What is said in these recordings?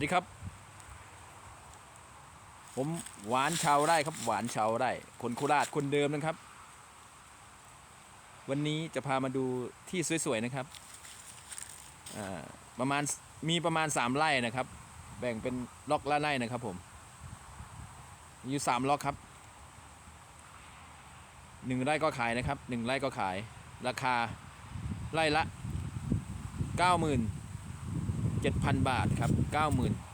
สดีครับ ผมหวานชาวไร่ครับ หวานชาวไร่ คนโคราชคนเดิมนะครับ วันนี้จะพามาดูที่สวยๆนะครับประมาณมีประมาณ 3 ไร่นะครับ แบ่งเป็นล็อกละไร่นะครับผมอยู่3ล็อกครับหนึ่งไร่ก็ขายนะครับหนึ่งไร่ก็ขาย ราคาไร่ละ 7,000 บาทครับ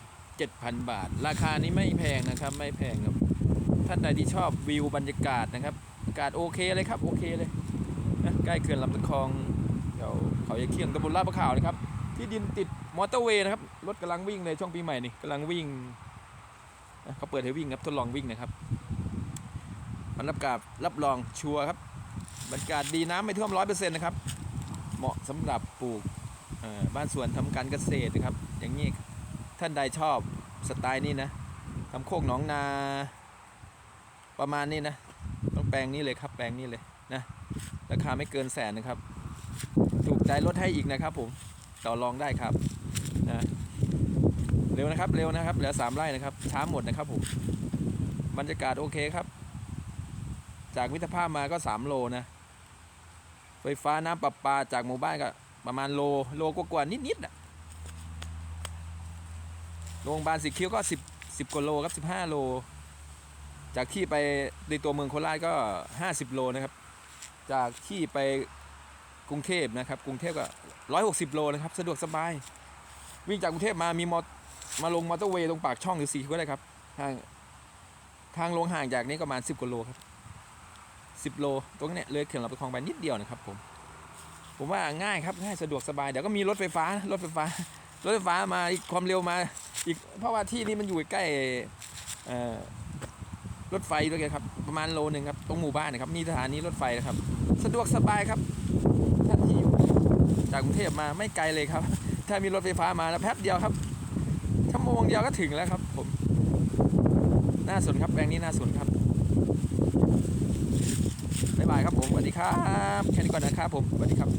97,000 บาท ราคานี้ไม่แพงนะครับ ไม่แพงครับ ท่านใดที่ชอบวิวบรรยากาศนะครับอากาศโอเคเลยครับ โอเคเลยนะใกล้เขื่อนลำตะคองเดี๋ยวเขาจะเคียงตำบลลาดพร้าวนะครับ ที่ดินติดมอเตอร์เวย์นะครับ รถกำลังวิ่งเลยช่วงปีใหม่นี่กำลังวิ่งเขาเปิดให้วิ่งครับทดลองวิ่งนะครับมันรับกาบรับรองชัวร์ครับบรรยากาศดีน้ำไม่ท่วมร้อยเปอร์เซ็นต์นะครับ เหมาะสำหรับปลูก บ้านสวนทำการเกษตรนะครับ อย่างนี้ท่านใดชอบสไตล์นี้นะทำโคกหนองนา ประมาณนี้นะ ต้องแปลงนี้เลยครับ แปลงนี้เลยนะราคาไม่เกินแสนนะครับ ถูกใจลดให้อีกนะครับ ผมต่อรองได้ครับนะเร็วนะครับ เร็วนะครับเหลือสามไร่นะครับ ช้าหมดนะครับผมบรรยากาศโอเคครับ จากมิตรภาพมาก็สามโลนะไฟฟ้าน้ำประปาจากหมู่บ้านก็ ประมาณโลโลกว่าๆนิดๆอะโรงพยาบาลสีคิ้วก็สิบสิบกว่าโลครับสิบห้าโล จากที่ไปในตัวเมืองโคราชก็ห้าสิบโลนะครับ จากที่ไปกรุงเทพนะครับ กรุงเทพก็ร้อยหกสิบโลนะครับ สะดวกสบาย วิ่งจากกรุงเทพมามีมอมาลงมอเตอร์เวย์ตรงปากช่องหรือสีคิ้วก็ได้ครับทางทางลงห่างจากนี้ประมาณสิบกว่าโลครับสิบโลตรงเนี้ยเลยเขื่อนลำตะคลองไปนิดเดียวนะครับผม ผมว่าง่ายครับง่ายสะดวกสบายเดี๋ยวก็มีรถไฟฟ้ารถไฟฟ้ารถไฟฟ้ามาอีกความเร็วมาอีกเพราะว่าที่นี่มันอยู่ใกล้รถไฟด้วยกันครับประมาณโลหนึ่งครับตรงหมู่บ้านนะครับมีสถานีรถไฟนะครับ สะดวกสบายครับท่านที่อยู่จากกรุงเทพมาไม่ไกลเลยครับ ถ้ามีรถไฟฟ้ามาแล้วแป๊บเดียวครับชั่วโมงเดียวก็ถึงแล้วครับ ผมน่าสนครับแปลงนี้น่าสนครับ บ๊ายบายครับผมสวัสดีครับ แค่นี้ก่อนนะครับผมสวัสดีครับ